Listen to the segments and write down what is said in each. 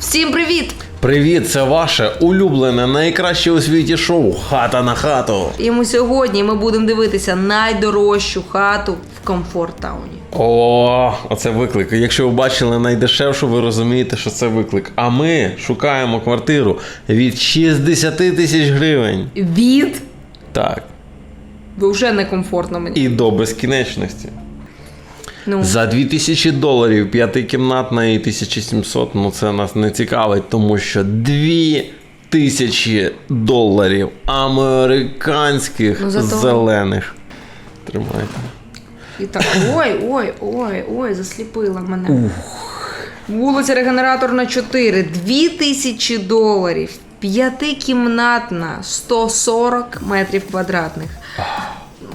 Всім привіт! Привіт, це ваше улюблене найкраще у світі шоу Хата на хату. І ми сьогодні ми будемо дивитися найдорожчу хату в комфорт тауні. О, оце виклик. Якщо ви бачили найдешевшу, ви розумієте, що це виклик. А ми шукаємо квартиру від 60 тисяч гривень. Від Так, Ви вже некомфортно мені. і до безкінечності. Ну За 2000 доларів п'ятикімнатна і 1700, ну це нас не цікавить, тому що 2000 доларів американських Ну, зато- зелених. Тримайте. і так. Ой, ой, ой, ой, засліпила мене. Вулиця Регенераторна 4, 2000 доларів. П'ятикімнатна, 140 метрів квадратних.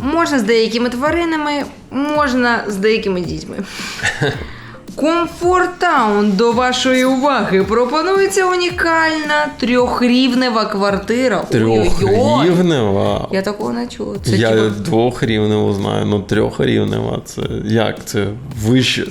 Можна з деякими тваринами, можна з деякими дітьми. Комфорт Таун до вашої уваги пропонується унікальна трьохрівнева квартира. Трьохрівнева. Я такого не чула. Це Я типу, двохрівневу знаю, ну трьохрівнева. Це як? Це вище.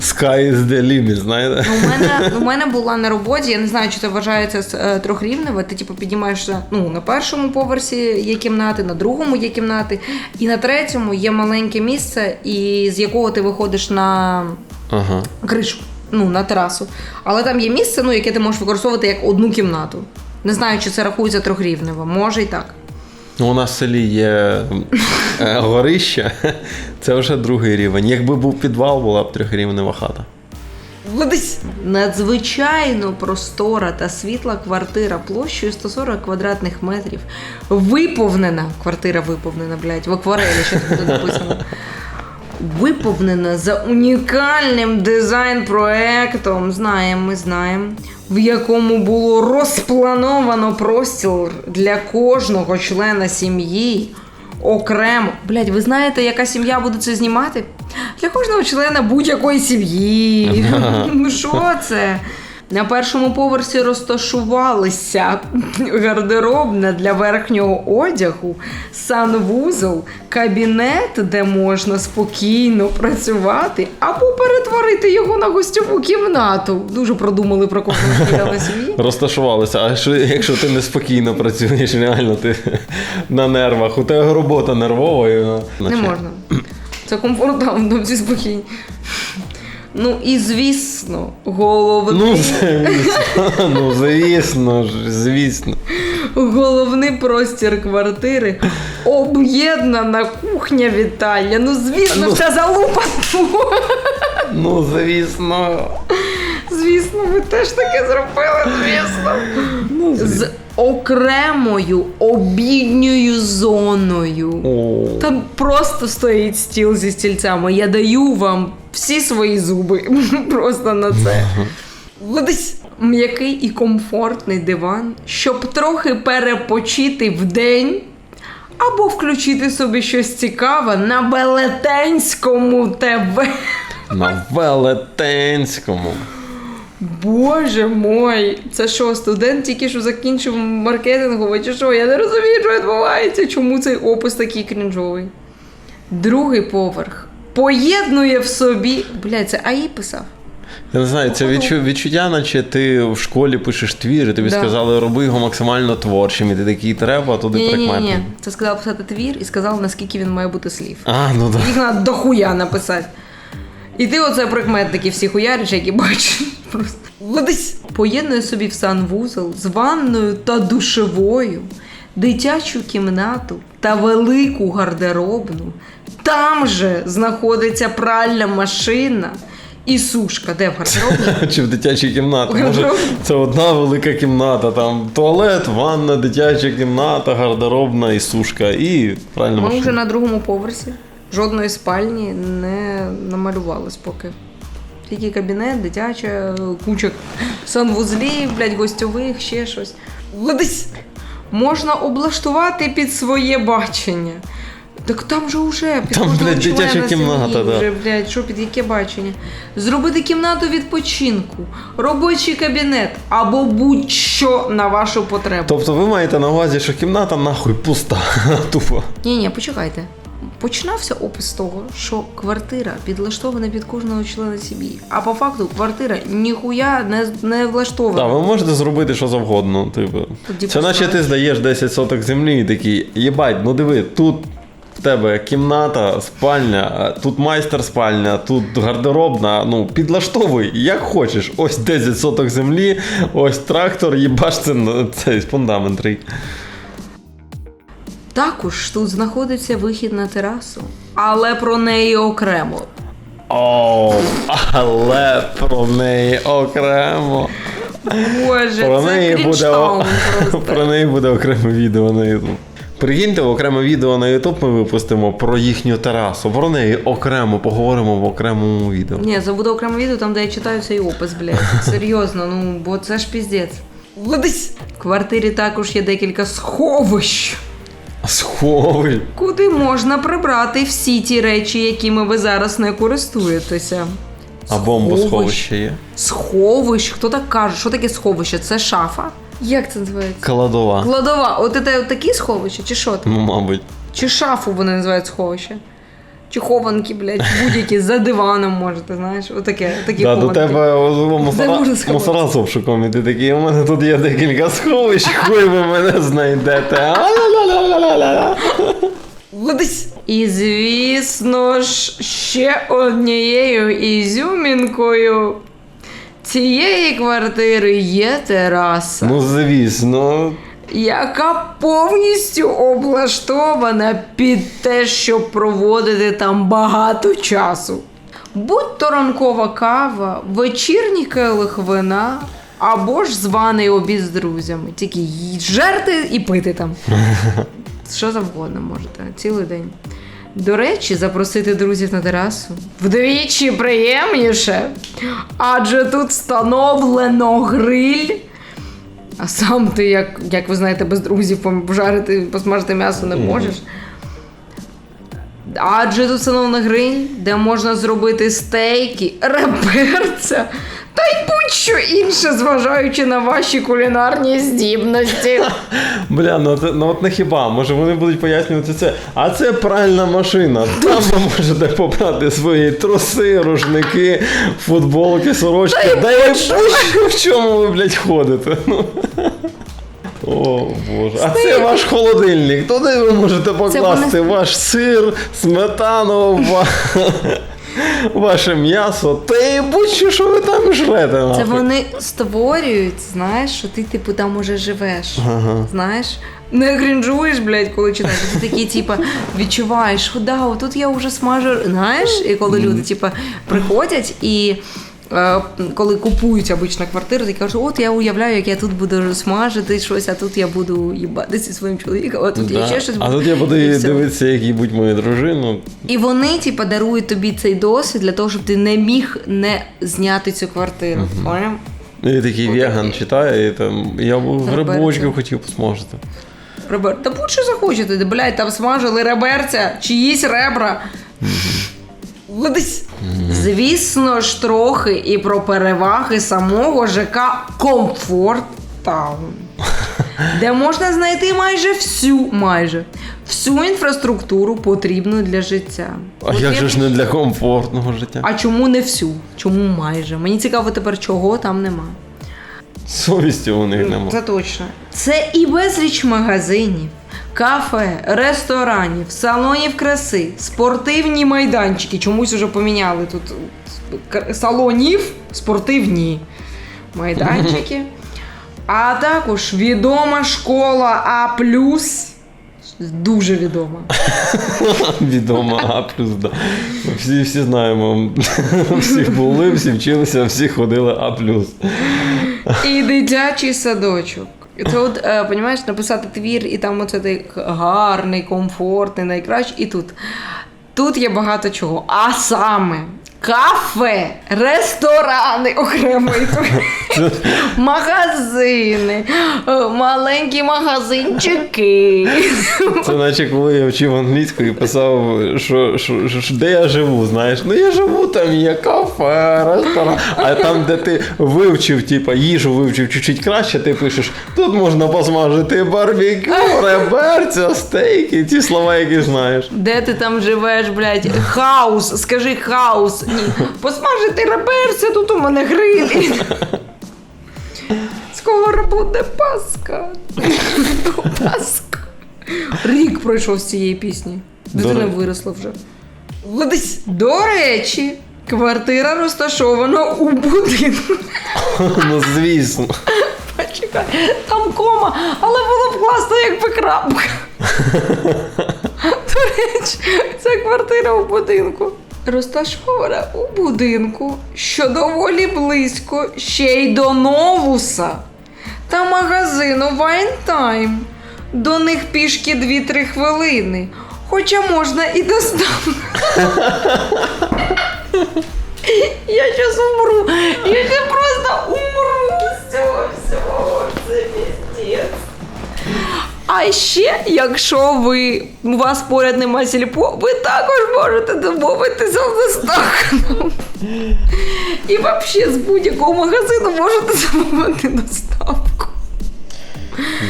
Sky is the limit, знаєте? Ну, У мене, у мене була на роботі, я не знаю, чи це вважається е, трьохрівнева. Ти типу піднімаєшся ну, на першому поверсі є кімнати, на другому є кімнати, і на третьому є маленьке місце, і з якого ти виходиш на Ага. кришу, ну, на терасу. Але там є місце, ну, яке ти можеш використовувати як одну кімнату. Не знаю, чи це рахується трьохрівнева, може і так. Ну, у нас в селі є е, горище, це вже другий рівень. Якби був підвал, була б трьохрівнева хата. Надзвичайно простора та світла квартира площею 140 квадратних метрів. Виповнена. Квартира виповнена, блядь, в акварелі що тут написано. Виповнена за унікальним дизайн-проектом, знаємо, ми знаємо, в якому було розплановано простір для кожного члена сім'ї окремо. Блять, ви знаєте, яка сім'я буде це знімати? Для кожного члена будь-якої сім'ї. Ну що це? На першому поверсі розташувалися гардеробна для верхнього одягу, санвузол, кабінет, де можна спокійно працювати, або перетворити його на гостьову кімнату. Дуже продумали про кожного члена. Розташувалися, а що, якщо ти неспокійно працюєш, реально ти на нервах, у тебе робота нервова. І, Не можна. Це комфортно, всі спокійні. Ну і звісно, головний, Ну, звісно, ну, звісно ж, звісно. головний простір квартири об'єднана кухня вітальня. Ну, звісно, Ну. вся залупа. Ну, звісно. Звісно, ви теж таке зробили, звісно. Ну, З окремою обідньою зоною. О. Там просто стоїть стіл зі стільцями. Я даю вам всі свої зуби просто на це. Десь м'який і комфортний диван, щоб трохи перепочити в день. Або включити собі щось цікаве на Велетенському ТВ. На велетенському. Боже мой, це що, студент тільки що закінчив маркетинговий чи що? Я не розумію, що відбувається, чому цей опис такий крінжовий. Другий поверх поєднує в собі. Блядь, це АІ писав. Я не знаю, це відчу, відчуття, наче ти в школі пишеш твір, і тобі Да. сказали, роби його максимально творчим, і ти такий треба, а туди Ні, ні, ні, ні. Це сказав писати твір і сказав, наскільки він має бути слів. А, ну так. Їх треба дохуя написати. І ти оце прикметники всі хуяриш, які бачиш. Просто Десь поєднує собі в санвузол з ванною та душевою, дитячу кімнату та велику гардеробну. Там же знаходиться пральна машина і сушка. Де в гардеробній? Чи в дитячій кімнаті. Може, це одна велика кімната, там туалет, ванна, дитяча кімната, гардеробна і сушка, і правильно Ми вже на другому поверсі. Жодної спальні не намалювалось поки. Тільки кабінет, дитяча, куча санвузлів, блядь, гостьових, ще щось. Десь можна облаштувати під своє бачення. Так там же уже під Там, блядь, дитяча кімната, да. Вже, блядь, що під яке бачення? Зробити кімнату відпочинку, робочий кабінет або будь-що на вашу потребу. Тобто ви маєте на увазі, що кімната нахуй пуста. Тупо. Ні, ні, почекайте. Починався опис з того, що квартира підлаштована під кожного члена сім'ї. А по факту квартира ніхуя не, не влаштована. Так, ви можете зробити що завгодно. Типу. Тоді Це наче ти здаєш 10 соток землі і такий, єбать, ну диви, тут в тебе кімната, спальня, тут майстер спальня, тут гардеробна. Ну, підлаштовуй, як хочеш. Ось 10 соток землі, ось трактор, їбаш це цей фундамент. Також тут знаходиться вихід на терасу, але про неї окремо. О, але про неї окремо. Боже, Про це неї, буде, о- просто. про неї буде окреме відео на YouTube. Прикиньте, окреме відео на YouTube ми випустимо про їхню терасу. Про неї окремо поговоримо в окремому відео. Ні, це буде окреме відео, там, де я читаю цей опис, блядь. Серйозно, ну бо це ж піздець. Ледись! В квартирі також є декілька сховищ, Сховий. куди можна прибрати всі ті речі, якими ви зараз не користуєтеся. А бомбосховище є. Сховищ? Хто так каже? Що таке сховище? Це шафа? Як це називається? Кладова. Кладова. От це такі сховища, чи що? Ну, мабуть. Чи шафу вони називають сховище? Чи хованки, блядь, будь-які за диваном можете, знаєш, отаке, такі Да, до тебе мусора, мусора з обшуком, і ти такий, у мене тут є декілька сховищ, хуй ви мене знайдете. І звісно ж, ще однією ізюмінкою цієї квартири є тераса, Ну, звісно. Яка повністю облаштована під те, щоб проводити там багато часу. Будь то ранкова кава, вечірній келих вина. Або ж званий обід з друзями. Тільки жерти і пити там. Що завгодно можете, цілий день. До речі, запросити друзів на терасу вдвічі приємніше, адже тут встановлено гриль. А сам ти, як, як ви знаєте, без друзів пожарити, посмажити м'ясо не можеш. Адже тут встановлено гриль, де можна зробити стейки, реберця та й будь-що інше, зважаючи на ваші кулінарні здібності. Бля, ну, це, ну от не хіба, може вони будуть пояснювати це. А це пральна машина. Там ви можете побрати свої труси, рушники, футболки, сорочки. Да і будь-що в чому ви, блядь, ходите. Ну. О боже. А це ваш холодильник. Туди ви можете покласти ваш сир, сметану, ва... ваше м'ясо, та й будь-що, що ви там жрете. Це вони створюють, знаєш, що ти, типу, там уже живеш. Знаєш? Не крінжуєш, блядь, коли читаєш. Ти такий, типу, відчуваєш, худа, да, тут я вже смажу. Знаєш, і коли люди, типу, приходять і. Е, Коли купують обично квартиру, ти кажуть, от я уявляю, як я тут буду смажити щось, а тут я буду їбатися своїм чоловіком, а тут я ще щось А тут я буду І дивитися, як їбуть мою дружину. І вони, типу, дарують тобі цей досвід для того, щоб ти не міг не зняти цю квартиру. Поняв? І такий Отакий. веган читає, і там я б грибочків хотів посмажити. Ребер, та будь-що захочете, блядь, там смажили реберця, чиїсь ребра. Ледись. Звісно ж, трохи і про переваги самого ЖК Комфорт Таун, де можна знайти майже всю, майже всю інфраструктуру потрібну для життя. А От як же ж не для комфортного життя? А чому не всю? Чому майже? Мені цікаво тепер, чого там нема. Совісті у них нема. Це точно. Це і безліч магазинів, кафе, ресторанів, салонів краси, спортивні майданчики. Чомусь уже поміняли тут салонів, спортивні майданчики. А також відома школа А. Дуже відома. Відомо А плюс, да. Всі, всі знаємо. Всі були, всі вчилися, всі ходили А плюс. І дитячий садочок. Це от, е, написати твір, і там оце той гарний, комфортний, найкращий. І тут. Тут є багато чого. А саме кафе, ресторани окремо. Магазини, е, маленькі магазинчики. Це наче коли я вчив англійську і писав, що, що, що, що- де я живу, знаєш. Ну я живу, там є кафе, ресторан. А там, де ти вивчив, типа, їжу вивчив чуть-чуть краще, ти пишеш, тут можна посмажити барбекю, реберця, стейки, ті слова, які знаєш. Де ти там живеш, блядь? Хаус, скажи хаус. Посмажити реберця, тут у мене гриль. Скоро буде Пасха. Пасха. Рік пройшов з цієї пісні. Дитина виросла вже. Десь. До речі, квартира розташована у будинку. Ну, звісно. Почекай, там кома, але було б класно, якби крапка. До речі, це квартира у будинку. Розташована у будинку, що доволі близько ще й до новуса та магазину Time. До них пішки 2-3 хвилини. Хоча можна і доставити. Я щас умру. Я просто умру з цього всього. А ще, якщо ви у вас поряд нема сільпо, ви також можете домовитися в доставкою. І взагалі з будь-якого магазину можете замовити доставку.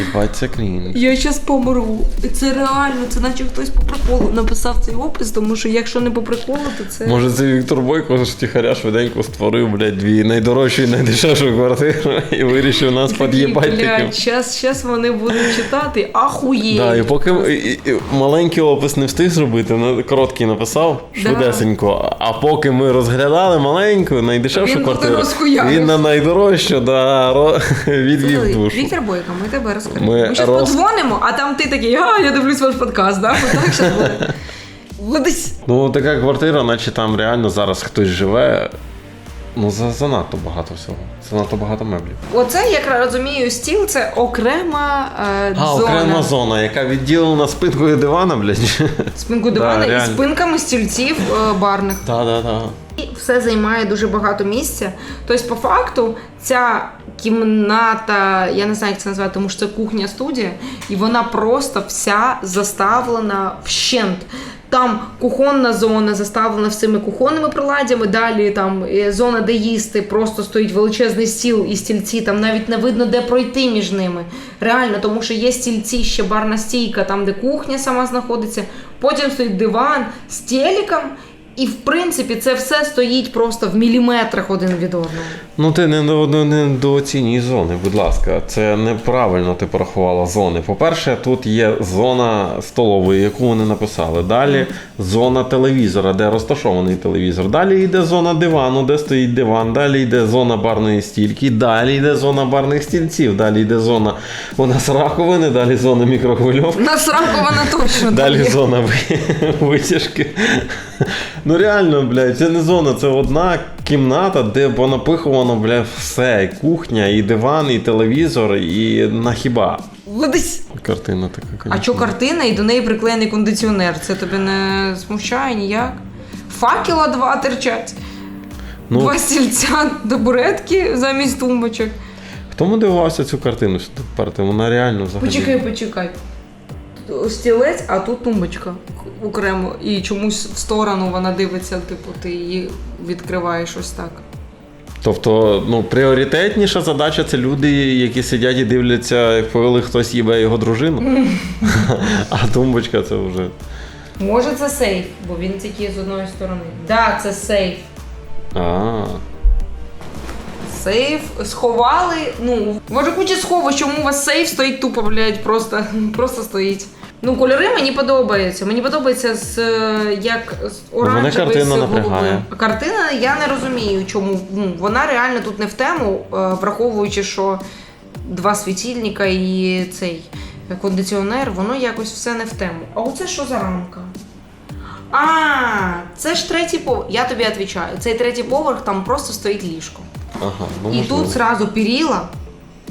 Їбать, це крінж. Я щас помру. Це реально, це наче хтось по приколу написав цей опис, тому що якщо не по приколу, то це. Може, це Віктор Бойко ж тихаря швиденько створив, блядь, дві найдорожчі і найдешевшу квартиру і вирішив нас під'їбати. Блядь, щас, щас вони будуть читати, ахуєть. Да, і поки і, і, і маленький опис не встиг зробити, на- короткий написав швидесенько. А поки ми розглядали маленьку, найдешевшу Він туди квартиру, розхуярив. він на найдорожчу, да, ро, відвів душу. Віктор Бойко, ми тебе розкажемо. Ми Ми, зараз роз- подзвонимо, а там ти такий, а, я дивлюсь ваш подкаст, да? Так щас буде. Ну, така квартира, наче там реально зараз хтось живе. Ну, за, занадто багато всього. Занадто багато меблів. Оце, як розумію, стіл це окрема е, А, зона. окрема зона, яка відділена спинкою дивана, блядь. Спинку Да, дивана і реально. спинками стільців е, барних. Так, так, так. І все займає дуже багато місця. Тобто, по факту, ця кімната, я не знаю, як це назвати, тому що це кухня-студія, і вона просто вся заставлена вщент. Там кухонна зона заставлена всіми кухонними приладдями. Далі там е, зона, де їсти, просто стоїть величезний стіл і стільці. Там навіть не видно, де пройти між ними. Реально, тому що є стільці, ще барна стійка, там, де кухня сама знаходиться. Потім стоїть диван з телеком. І в принципі це все стоїть просто в міліметрах один від одного. Ну, ти не, до- не, не дооцінюй зони, будь ласка. Це неправильно ти порахувала зони. По-перше, тут є зона столової, яку вони написали. Далі зона телевізора, де розташований телевізор. Далі йде зона дивану, де стоїть диван. Далі йде зона барної стільки. Dалі йде зона барних стільців. Далі йде зона у нас раковини, далі зона мікрохвильовки. Насракована точно. Далі зона витяжки. Ну реально, блядь, це не зона, це одна кімната, де понапихувано, блядь, все. І кухня, і диван, і телевізор, і на хіба. Ледись. Картина така, А конечно. що картина і до неї приклеєний кондиціонер? Це тебе не смущає ніяк? Факела два терчать. Ну, Два стільця табуретки замість тумбочок. хто мотивувався цю картину сюди вперти? Вона реально взагалі. Почекай, почекай. Стілець, а тут тумбочка окремо. І чомусь в сторону вона дивиться, типу, ти її відкриваєш ось так. Тобто, ну, пріоритетніша задача це люди, які сидять і дивляться, як коли хтось їбе його дружину. А тумбочка це вже. Може, це сейф, бо він тільки з одної сторони. Так, це сейф. А. Сейф сховали. Ну, може куча сховищ, чому у вас сейф стоїть тупо, блядь, просто, просто стоїть. Ну, кольори мені подобаються. Мені подобається з е, як з оранжевий картина з напрягає. Картина я не розумію, чому. Ну, вона реально тут не в тему, е, враховуючи, що два світильника і цей кондиціонер, воно якось все не в тему. А оце що за рамка? А, це ж третій поверх. Я тобі відповідаю. Цей третій поверх там просто стоїть ліжко. Ага, ну І можливо. тут зразу перила,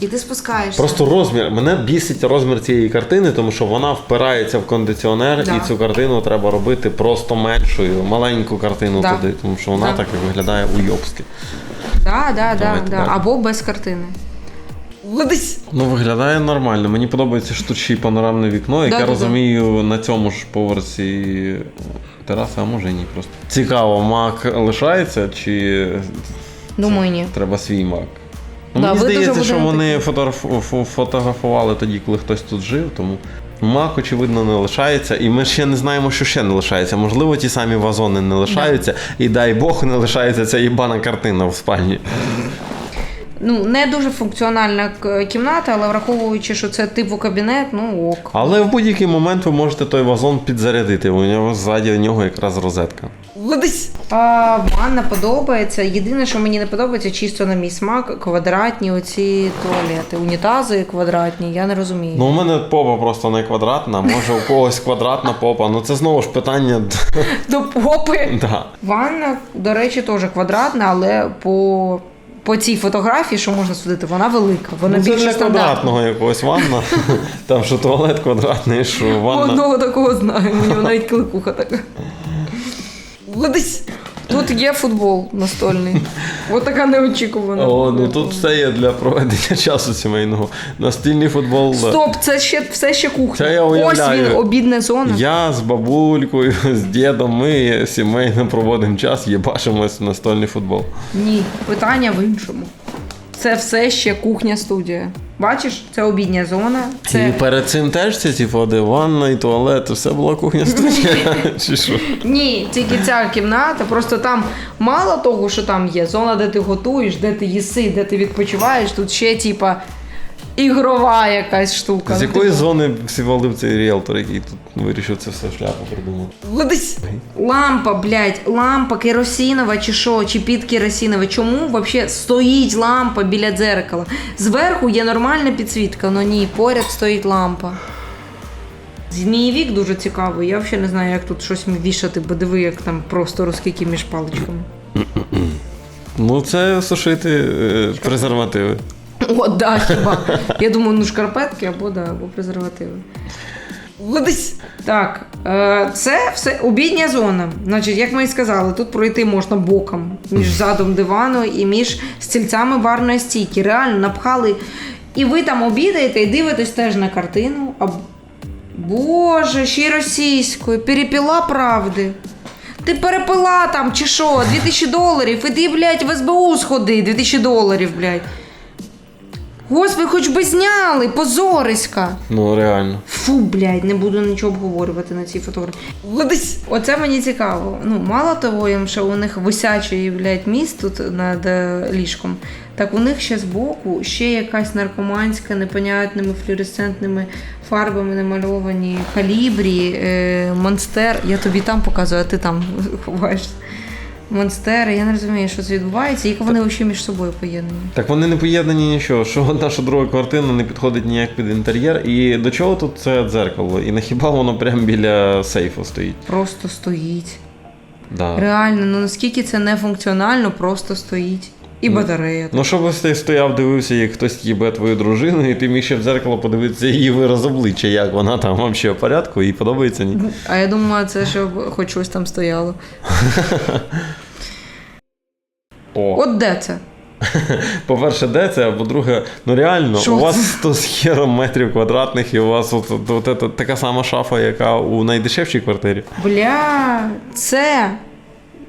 і ти спускаєшся. Просто розмір. Мене бісить розмір цієї картини, тому що вона впирається в кондиціонер, Да. і цю картину треба робити просто меншою, маленьку картину Да. туди, тому що вона Да. так і виглядає уйобськи. Да, да, да, Давайте да. далі. Або без картини. Ледись. Ну, виглядає нормально. Мені подобається ж тут ще й панорамне вікно, яке Да-да-да. розумію на цьому ж поверсі тераси, а може і ні просто. Цікаво, мак лишається чи Думаю, ні. треба свій мак? Да, мені ви дуже здається, що будете вони фотограф- фотографували тоді, коли хтось тут жив, тому мак, очевидно, не лишається. І ми ще не знаємо, що ще не лишається. Можливо, ті самі вазони не лишаються, і дай Бог не лишається ця їбана картина в спальні. Ну, не дуже функціональна к- кімната, але враховуючи, що це типу кабінет, ну ок. Але в будь-який момент ви можете той вазон підзарядити. У нього ззаді нього якраз розетка. Ледись. А, ванна подобається. Єдине, що мені не подобається, чисто на мій смак, квадратні оці туалети. Унітази квадратні, я не розумію. Ну, у мене попа просто не квадратна, може у когось квадратна попа. Ну це знову ж питання. До попи. Да. Ванна, до речі, теж квадратна, але по, по цій фотографії, що можна судити, вона велика. Вона Ну, це більше для квадратного якогось ванна. Там що туалет квадратний, що ванна. Одного такого знаю, у нього навіть кликуха така. Ледись. Тут є футбол настольний. От така неочікувана. О, ну тут все є для проведення часу сімейного. Настільний футбол. Стоп, це ще все ще кухня. Це я Ось він, обідна зона. Я з бабулькою, з дідом, ми сімейно проводимо час, їбашимось в настольний футбол. Ні, питання в іншому. Це все ще кухня студія. Бачиш, це обідня зона. І перед цим теж ці ті води, ванна і туалет, все була кухня студія. Чи що? ні, тільки ця кімната. Просто там мало того, що там є зона, де ти готуєш, де ти їси, де ти відпочиваєш. Тут ще типа ігрова якась штука. З якої типу, зони всівалив цей ріелтор, який тут вирішив це все шляпу придумати? Ледись. Лампа, блядь, лампа керосинова чи що, чи під керосинове. Чому взагалі стоїть лампа біля дзеркала? Зверху є нормальна підсвітка, але ні, поряд стоїть лампа. Змієвік дуже цікавий. Я взагалі не знаю, як тут щось вішати, бо диви, як там просто розкики між паличками. Ну, це сушити е, презервативи. О, да, хіба. Я думаю, ну шкарпетки або да, або презервативи. Ледись. Так, е, це все обідня зона. Значить, як ми і сказали, тут пройти можна боком між задом дивану і між стільцями барної стійки. Реально напхали. І ви там обідаєте і дивитесь теж на картину. А... Боже, ще й російською. Перепіла правди. Ти перепила там чи що? 2000 доларів. Іди, блядь, в СБУ сходи, 2000 доларів, блядь. Господи, хоч би зняли, позориська. Ну, реально. Фу, блядь, не буду нічого обговорювати на цій фотографії. Ледись. Оце мені цікаво. Ну, мало того, їм, що у них висячий, блядь, міст тут над е, ліжком. Так у них ще збоку ще якась наркоманська, непонятними флюоресцентними фарбами намальовані калібрі, е, монстер. Я тобі там показую, а ти там ховаєшся. Монстери, я не розумію, що це відбувається, як вони взагалі між собою поєднані. Так вони не поєднані нічого, що одна, що друга квартира не підходить ніяк під інтер'єр. І до чого тут це дзеркало? І на хіба воно прямо біля сейфу стоїть? Просто стоїть. Да. Реально, ну наскільки це не функціонально, просто стоїть. І батарея. Ну, щоб ти стояв, дивився, як хтось їбе твою дружину, і ти міг ще в дзеркало подивитися її вираз обличчя, як вона там взагалі в порядку, і подобається ні. А я думала, це щоб хоч щось там стояло. О, От де це? по-перше, де це, а по-друге, ну реально, Що у вас 100 з хером метрів квадратних, і у вас от, от, от, ета- така сама шафа, яка у найдешевшій квартирі. Бля, це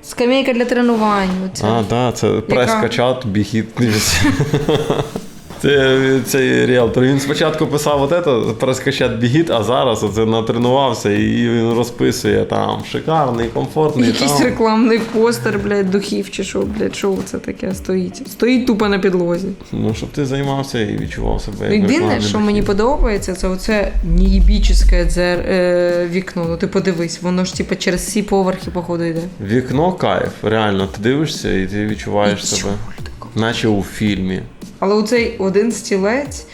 скамейка для тренувань. Оця. А, так, це прес-качат, біхіт. Це цей ріалтор. Він спочатку писав от це, прес-качат бігіт, а зараз оце натренувався і він розписує там шикарний, комфортний. Якийсь там. рекламний постер, блядь, духів чи що, блядь, що це таке стоїть? Стоїть тупо на підлозі. Ну, щоб ти займався і відчував себе. Як Єдине, що мені подобається, це оце неїбічне дзер... е, вікно. Ну ти подивись, воно ж типу через всі поверхи, походу, йде. Вікно кайф, реально, ти дивишся і ти відчуваєш І себе. Наче у фільмі. Але оцей один стілець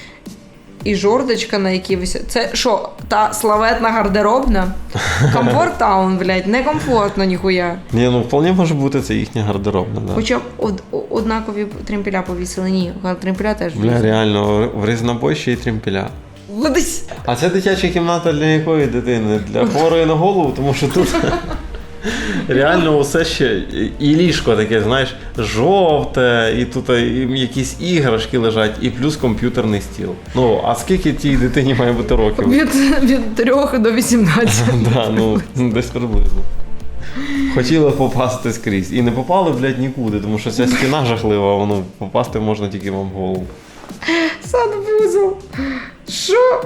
і жордочка, на якій висять. Це що, та славетна гардеробна? Комфорт таун, блядь, некомфортно ніхуя. Ні, ну вполне може бути це їхня гардеробна, да. Хоча б од- однакові тремпіля повісили. Ні, тремпіля теж Бля, вісили. реально, в різнобой ще й тремпіля. Ледись. А це дитяча кімната для якої дитини? Для хворої на голову, тому що тут Реально усе ще і ліжко таке, знаєш, жовте, і тут якісь іграшки лежать, і плюс комп'ютерний стіл. Ну, а скільки тій дитині має бути років? Від, від 3 до 18. Да, ну, десь приблизно. Хотіли попасти скрізь. І не попали, блядь, нікуди, тому що ця стіна жахлива, воно попасти можна тільки вам в голову. Санвузол. Що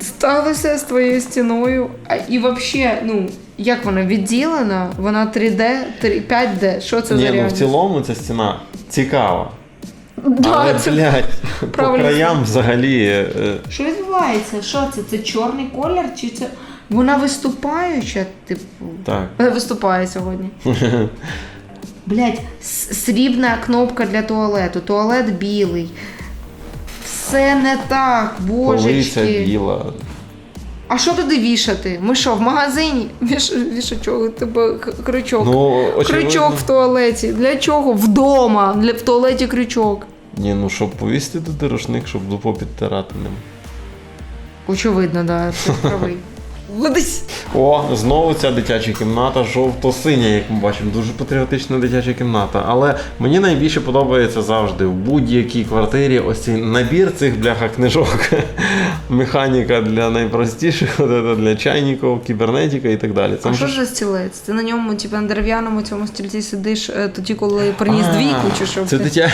сталося з твоєю стіною? А, і взагалі, ну, як вона відділена? Вона 3D, 3, 5D. Що це Ні, за ну в реальність? цілому ця стіна цікава. Да, Але, це- блядь, по правильно. краям взагалі. е, Що відбувається? Що це? Це чорний колір? Чи це вона виступаюча? Типу. Так. Вона виступає сьогодні. Блять, срібна кнопка для туалету, туалет білий. Все не так, Полиця біла. А що туди вішати? Ми що, в магазині? Віш, вішачок, тебе крючок. Ну, очевидно. крючок в туалеті. Для чого? Вдома. Для, в туалеті крючок. Ні, ну щоб повісти туди рушник, щоб дупо підтирати ним. Очевидно, да, ти правий. Ледись. О, знову ця дитяча кімната, жовто-синя, як ми бачимо, дуже патріотична дитяча кімната. Але мені найбільше подобається завжди в будь-якій квартирі ось цей набір цих бляха книжок. Механіка для найпростіших, для чайників, кібернетика і так далі. Це А що ж стілець? Ти на ньому, типу, на дерев'яному цьому стільці сидиш е, тоді, коли приніс двійку, чи що? Це дитя...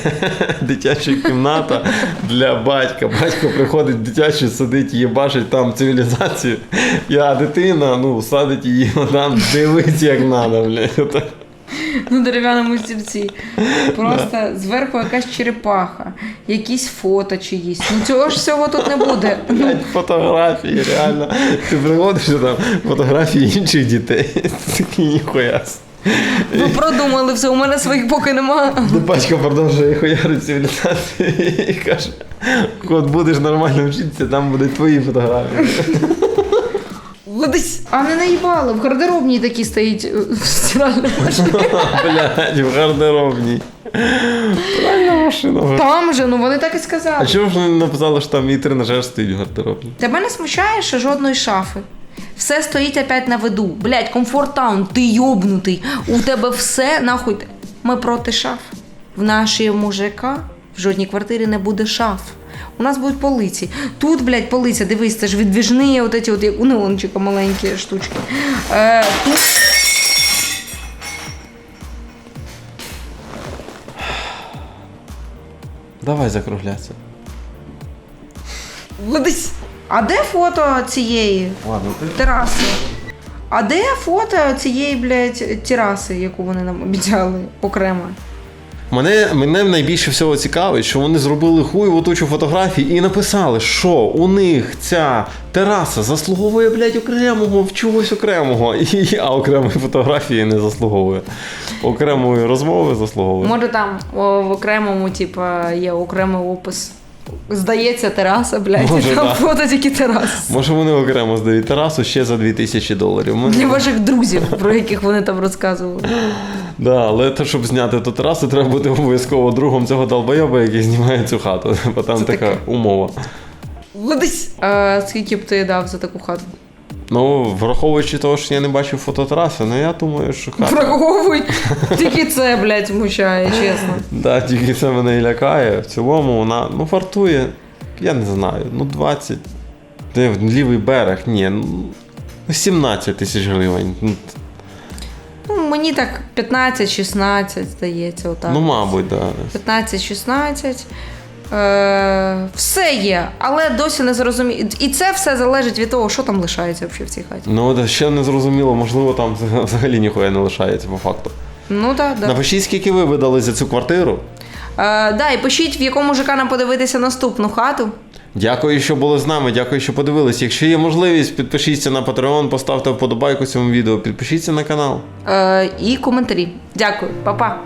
дитяча кімната для батька. Батько приходить в дитячу, сидить, їбашить там цивілізацію. Я дитина, ну, садить її там, дивиться як треба, блядь. На дерев'яному стільці. Просто зверху якась черепаха, якісь фото чиїсь. Ну цього ж всього тут не буде. Блядь, фотографії, реально. Ти приходиш і там фотографії інших дітей. Такий ніхуя. Ви продумали все, у мене своїх поки нема. Де батько продовжує хуярити цивілізацію і каже: от будеш нормально вчитися, там будуть твої фотографії. Ледись. А не наїбали, в гардеробній такі стоїть е, стиральна машина. Блядь, в гардеробній. Правильна машина. Там же, ну вони так і А сказали. чому ж вони написали, що там і тренажер стоїть в гардеробній? Тебе не смущає, що жодної шафи. Все стоїть опять на виду. Блять, комфорт таун, ти йобнутий. У тебе все нахуй. Ми проти шаф. В нашій мужика в жодній квартирі не буде шаф. У нас будуть полиці. Тут, блядь, полиця, дивись, це ж відвіжні, от ці от, як у неончика маленькі штучки. Е, тут... Давай закруглятися. Ледись. А де фото цієї Ладно, ти. тераси? А де фото цієї, блядь, тераси, яку вони нам обіцяли окремо? Мене, мене найбільше всього цікавить, що вони зробили хуйову тучу фотографій і написали, що у них ця тераса заслуговує, блядь, окремого в чогось окремого. І, а окремої фотографії не заслуговує. Окремої розмови заслуговує. Може там в окремому, типа, є окремий опис. Здається, тераса, блядь, Може, і там да. фото тільки терас. Може вони окремо здають терасу ще за 2000 доларів. Ми- Для ваших друзів, про яких вони там розказували. Да, але те, щоб зняти ту терасу, треба бути обов'язково другом цього долбойоба, який знімає цю хату. Бо там Це така таке. умова. Ледись. А скільки б ти дав за таку хату? Ну, враховуючи того, що я не бачив фототраси, ну я думаю, що. Враховуй. Тільки це, блядь, смущає, чесно. Да, тільки це мене і лякає. В цілому вона ну, вартує, я не знаю, ну 20. Де лівий берег, ні, ну 17 тисяч гривень. Ну, Ну, мені так 15-16, здається, отак. ну мабуть, да. 15-16. Е, все є, але досі не зрозуміло. І це все залежить від того, що там лишається взагалі в цій хаті. Ну, от ще не зрозуміло, можливо, там взагалі ніхуя не лишається по факту. Ну так, да. Напишіть, скільки ви видали за цю квартиру. Е, да, і пишіть, в якому ЖК нам подивитися наступну хату. Дякую, що були з нами. Дякую, що подивились. Якщо є можливість, підпишіться на Patreon, поставте вподобайку цьому відео, підпишіться на канал. Е, і коментарі. Дякую, па-па.